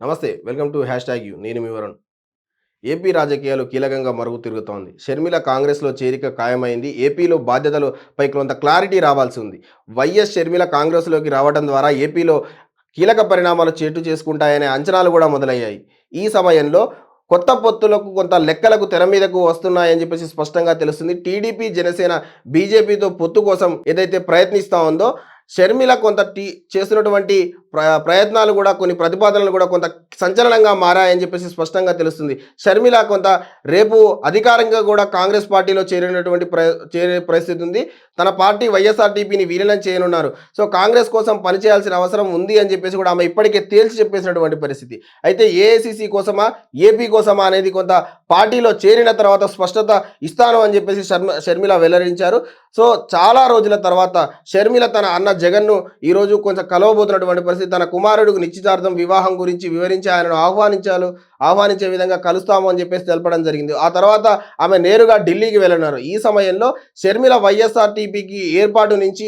నమస్తే welcome to hash tag you. నేను మీ వరుణ్. ఏపీ రాజకీయాలు కీలకంగా మరుగు తిరుగుతోంది. షర్మిల కాంగ్రెస్లో చేరిక ఖాయమైంది. ఏపీలో బాధ్యతలపై కొంత క్లారిటీ రావాల్సి ఉంది. వైఎస్ షర్మిల కాంగ్రెస్లోకి రావడం ద్వారా ఏపీలో కీలక పరిణామాలు చేటు చేసుకుంటాయనే అంచనాలు కూడా మొదలయ్యాయి. ఈ సమయంలో కొత్త పొత్తులకు కొంత లెక్కలకు తెర మీదకు వస్తున్నాయని చెప్పేసి స్పష్టంగా తెలుస్తుంది. టీడీపీ జనసేన బీజేపీతో పొత్తు కోసం ఏదైతే ప్రయత్నిస్తూ ఉందో షర్మిల కొంత టీ చేస్తున్నటువంటి ప్ర ప్రయత్నాలు కూడా కొన్ని ప్రతిపాదనలు కూడా కొంత సంచలనంగా మారాయని చెప్పేసి స్పష్టంగా తెలుస్తుంది. షర్మిల కొంత రేపు అధికారంగా కూడా కాంగ్రెస్ పార్టీలో చేరినటువంటి ప్ర చేరే పరిస్థితి ఉంది. తన పార్టీ వైఎస్ఆర్టీపీని విలీనం చేయనున్నారు. సో కాంగ్రెస్ కోసం పనిచేయాల్సిన అవసరం ఉంది అని చెప్పేసి కూడా ఆమె ఇప్పటికే తేల్చి చెప్పేసినటువంటి పరిస్థితి. అయితే ఏఐసిసి కోసమా ఏపీ కోసమా అనేది కొంత పార్టీలో చేరిన తర్వాత స్పష్టత ఇస్తాను అని చెప్పేసి శర్మ షర్మిల వెల్లడించారు. సో చాలా రోజుల తర్వాత షర్మిల తన అన్న జగన్ను ఈరోజు కొంచెం కలవబోతున్నటువంటి పరిస్థితి తన కుమారుడికి నిశ్చితార్థం వివాహం గురించి వివరించి ఆయనను ఆహ్వానించాలు ఆహ్వానించే విధంగా కలుస్తాము అని చెప్పేసి తెలపడం జరిగింది. ఆ తర్వాత ఆమె నేరుగా ఢిల్లీకి వెళ్ళినారు. ఈ సమయంలో షర్మిల వైఎస్ఆర్టీపీకి ఏర్పాటు నుంచి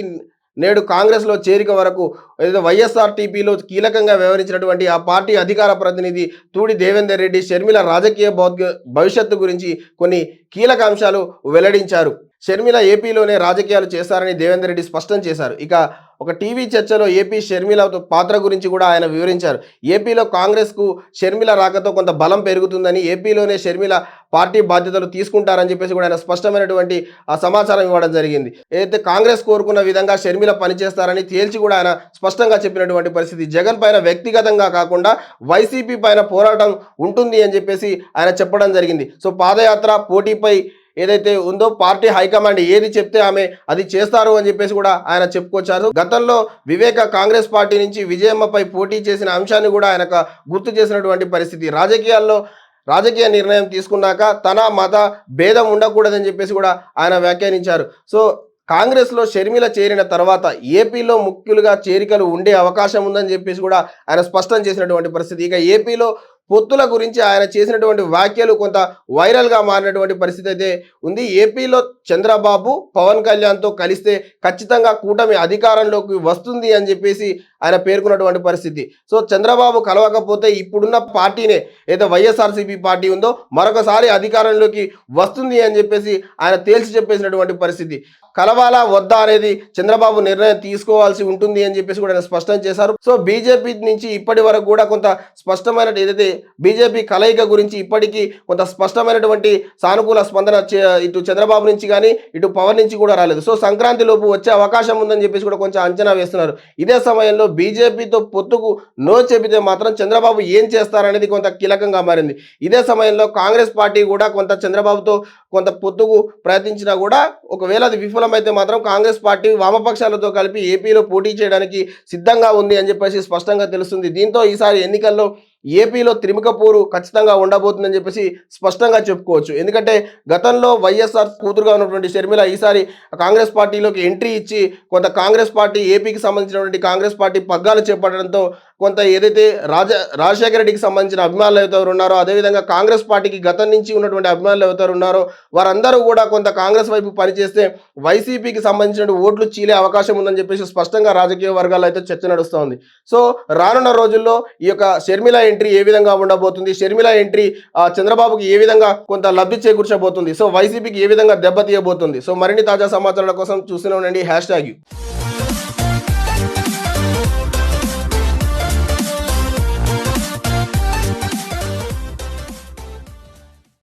నేడు కాంగ్రెస్లో చేరిక వరకు ఏదో వైఎస్ఆర్టీపీలో కీలకంగా వ్యవహరించినటువంటి ఆ పార్టీ అధికార ప్రతినిధి తూడి దేవేందర్ రెడ్డి షర్మిల రాజకీయ భౌగ- భవిష్యత్తు గురించి కొన్ని కీలక అంశాలు వెల్లడించారు. షర్మిల ఏపీలోనే రాజకీయాలు చేస్తారని దేవేందర్ రెడ్డి స్పష్టం చేశారు. ఇక ఒక టీవీ చర్చలో ఏపీ షర్మిల పాత్ర గురించి కూడా ఆయన వివరించారు. ఏపీలో కాంగ్రెస్కు షర్మిల రాకతో కొంత బలం పెరుగుతుందని ఏపీలోనే షర్మిల పార్టీ బాధ్యతలు తీసుకుంటారని చెప్పేసి కూడా ఆయన స్పష్టమైనటువంటి ఆ సమాచారం ఇవ్వడం జరిగింది. ఏదైతే కాంగ్రెస్ కోరుకున్న విధంగా షర్మిల పనిచేస్తారని తేల్చి కూడా ఆయన స్పష్టంగా చెప్పినటువంటి పరిస్థితి. జగన్ పైన వ్యక్తిగతంగా కాకుండా వైసీపీ పైన పోరాటం ఉంటుంది అని చెప్పేసి ఆయన చెప్పడం జరిగింది. సో పాదయాత్ర పోటీపై ఏదైతే ఉందో పార్టీ హైకమాండ్ ఏది చెప్తే ఆమె అది చేస్తారు అని చెప్పేసి కూడా ఆయన చెప్పుకొచ్చారు. గతంలో వివేక కాంగ్రెస్ పార్టీ నుంచి విజయమ్మపై పోటీ చేసిన అంశాన్ని కూడా ఆయన గుర్తు చేసినటువంటి పరిస్థితి. రాజకీయాల్లో రాజకీయ నిర్ణయం తీసుకున్నాక తన మత భేదం ఉండకూడదని చెప్పేసి కూడా ఆయన వ్యాఖ్యానించారు. సో కాంగ్రెస్లో షర్మిల చేరిన తర్వాత ఏపీలో ముఖ్యులుగా చేరికలు ఉండే అవకాశం ఉందని చెప్పేసి కూడా ఆయన స్పష్టం చేసినటువంటి పరిస్థితి. ఇక ఏపీలో పొత్తుల గురించి ఆయన చేసినటువంటి వ్యాఖ్యలు కొంత వైరల్గా మారినటువంటి పరిస్థితి అయితే ఉంది. ఏపీలో చంద్రబాబు పవన్ కళ్యాణ్తో కలిస్తే ఖచ్చితంగా కూటమి అధికారంలోకి వస్తుంది అని చెప్పేసి ఆయన పేర్కొన్నటువంటి పరిస్థితి. సో చంద్రబాబు కలవకపోతే ఇప్పుడున్న పార్టీనే ఏదో వైఎస్ఆర్సీపీ పార్టీ ఉందో మరొకసారి అధికారంలోకి వస్తుంది అని చెప్పేసి ఆయన తేల్చి చెప్పేసినటువంటి పరిస్థితి. కలవాలా వద్దా అనేది చంద్రబాబు నిర్ణయం తీసుకోవాల్సి ఉంటుంది అని చెప్పేసి కూడా ఆయన స్పష్టం చేశారు. సో బీజేపీ నుంచి ఇప్పటి వరకు కూడా కొంత స్పష్టమైన ఏదైతే బీజేపీ కలయిక గురించి ఇప్పటికీ కొంత స్పష్టమైనటువంటి సానుకూల స్పందన ఇటు చంద్రబాబు నుంచి కానీ ఇటు పవన్ నుంచి కూడా రాలేదు. సో సంక్రాంతి లోపు వచ్చే అవకాశం ఉందని చెప్పేసి కూడా కొంచెం అంచనా వేస్తున్నారు. ఇదే సమయంలో బీజేపీతో పొత్తుకు నో చెబితే మాత్రం చంద్రబాబు ఏం చేస్తారనేది కొంత కీలకంగా మారింది. ఇదే సమయంలో కాంగ్రెస్ పార్టీ కూడా కొంత చంద్రబాబుతో కొంత పొత్తుకు ప్రయత్నించినా కూడా ఒకవేళ అది విఫలమైతే మాత్రం కాంగ్రెస్ పార్టీ వామపక్షాలతో కలిపి ఏపీలో పోటీ చేయడానికి సిద్ధంగా ఉంది అని చెప్పేసి స్పష్టంగా తెలుస్తుంది. దీంతో ఈసారి ఎన్నికల్లో ఏపీలో త్రిముఖపూరు ఖచ్చితంగా ఉండబోతుందని చెప్పేసి స్పష్టంగా చెప్పుకోవచ్చు. ఎందుకంటే గతంలో వైఎస్ఆర్ కూతురుగా ఉన్నటువంటి షర్మిల ఈసారి కాంగ్రెస్ పార్టీలోకి ఎంట్రీ ఇచ్చి కొంత కాంగ్రెస్ పార్టీ ఏపీకి సంబంధించినటువంటి కాంగ్రెస్ పార్టీ పగ్గాలు చేపట్టడంతో కొంత ఏదైతే రాజ రాజశేఖర రెడ్డికి సంబంధించిన అభిమానులు ఎవరు ఉన్నారో అదేవిధంగా కాంగ్రెస్ పార్టీకి గతం నుంచి ఉన్నటువంటి అభిమానులు ఎవరు ఉన్నారో వారందరూ కూడా కొంత కాంగ్రెస్ వైపు పనిచేస్తే వైసీపీకి సంబంధించిన ఓట్లు చీలే అవకాశం ఉందని చెప్పేసి స్పష్టంగా రాజకీయ వర్గాల్లో అయితే చర్చ నడుస్తోంది సో రానున్న రోజుల్లో ఈ యొక్క షర్మిల ఎంట్రీ ఏ విధంగా ఉండబోతుంది? షర్మిల ఎంట్రీ ఆ, చంద్రబాబుకి ఏ విధంగా కొంత లబ్ధి చేకూర్చబోతుంది? సో వైసీపీకి ఏ విధంగా దెబ్బతీయబోతుంది? సో మరిన్ని తాజా సమాచారాల కోసం చూస్తూనే ఉండండి హ్యాష్ ట్యాగ్